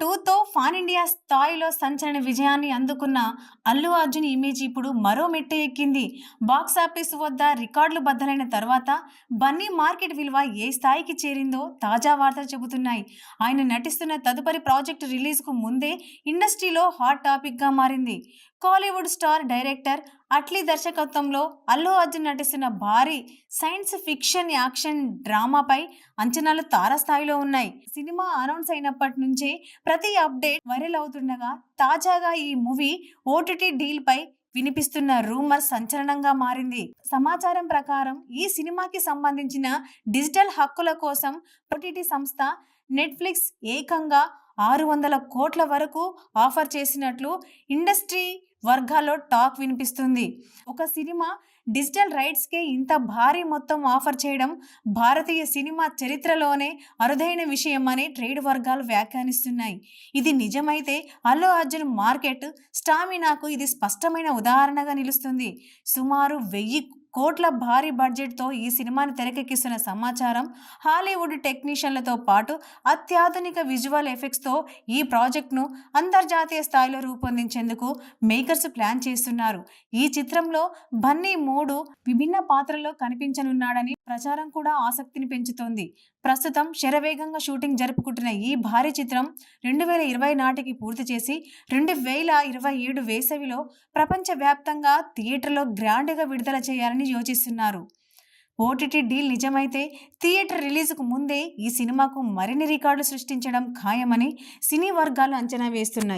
టూతో fan India స్థాయిలో సంచలన విజయాన్ని అందుకున్న అల్లు అర్జున్ ఇమేజ్ ఇప్పుడు మరో మెట్టు ఎక్కింది. బాక్సాఫీస్ వద్ద రికార్డులు బద్దలైన తర్వాత బన్నీ మార్కెట్ విలువ ఏ స్థాయికి చేరిందో తాజా వార్తలు చెబుతున్నాయి. ఆయన నటిస్తున్న తదుపరి ప్రాజెక్టు రిలీజ్కు ముందే ఇండస్ట్రీలో హాట్ టాపిక్గా మారింది. కాలీవుడ్ స్టార్ డైరెక్టర్ అట్లీ దర్శకత్వంలో అల్లు అర్జున్ నటిస్తున్న భారీ సైన్స్ ఫిక్షన్ యాక్షన్ డ్రామాపై అంచనాలు తారస్థాయిలో ఉన్నాయి. సినిమా అనౌన్స్ అయినప్పటి నుంచే ప్రతి అప్డేట్ వైరల్ అవుతుండగా తాజాగా ఈ మూవీ ఓటీటీ డీల్ పై వినిపిస్తున్న రూమర్ సంచలనంగా మారింది. సమాచారం ప్రకారం ఈ సినిమాకి సంబంధించిన డిజిటల్ హక్కుల కోసం ఓటీటీ సంస్థ నెట్ఫ్లిక్స్ ఏకంగా ఆరు వందల కోట్ల వరకు ఆఫర్ చేసినట్లు ఇండస్ట్రీ వర్గాల్లో టాక్ వినిపిస్తుంది. ఒక సినిమా డిజిటల్ రైట్స్కే ఇంత భారీ మొత్తం ఆఫర్ చేయడం భారతీయ సినిమా చరిత్రలోనే అరుదైన విషయమని ట్రేడ్ వర్గాలు వ్యాఖ్యానిస్తున్నాయి. ఇది నిజమైతే అల్లు అర్జున్ మార్కెట్ స్టామినాకు ఇది స్పష్టమైన ఉదాహరణగా నిలుస్తుంది. సుమారు వెయ్యి కోట్ల భారీ బడ్జెట్తో ఈ సినిమాని తెరకెక్కిస్తున్న సమాచారం హాలీవుడ్ టెక్నీషియన్లతో పాటు అత్యాధునిక విజువల్ ఎఫెక్ట్స్తో ఈ ప్రాజెక్ట్ను అంతర్జాతీయ స్థాయిలో రూపొందించేందుకు మేకర్స్ ప్లాన్ చేస్తున్నారు. ఈ చిత్రంలో బన్నీ మూడు విభిన్న పాత్రల్లో కనిపించనున్నాడని ప్రచారం కూడా ఆసక్తిని పెంచుతోంది. ప్రస్తుతం శరవేగంగా షూటింగ్ జరుపుకుంటున్న ఈ భారీ చిత్రం రెండు వేల ఇరవై నాటికి పూర్తి చేసి రెండు వేల ఇరవై ఏడు వేసవిలో ప్రపంచవ్యాప్తంగా థియేటర్లో గ్రాండ్గా విడుదల చేయాలని యోచిస్తున్నారు. ఓటీటీ డీల్ నిజమైతే థియేటర్ రిలీజ్కు ముందే ఈ సినిమాకు మరిన్ని రికార్డులు సృష్టించడం ఖాయమని సినీ వర్గాలు అంచనా వేస్తున్నాయి.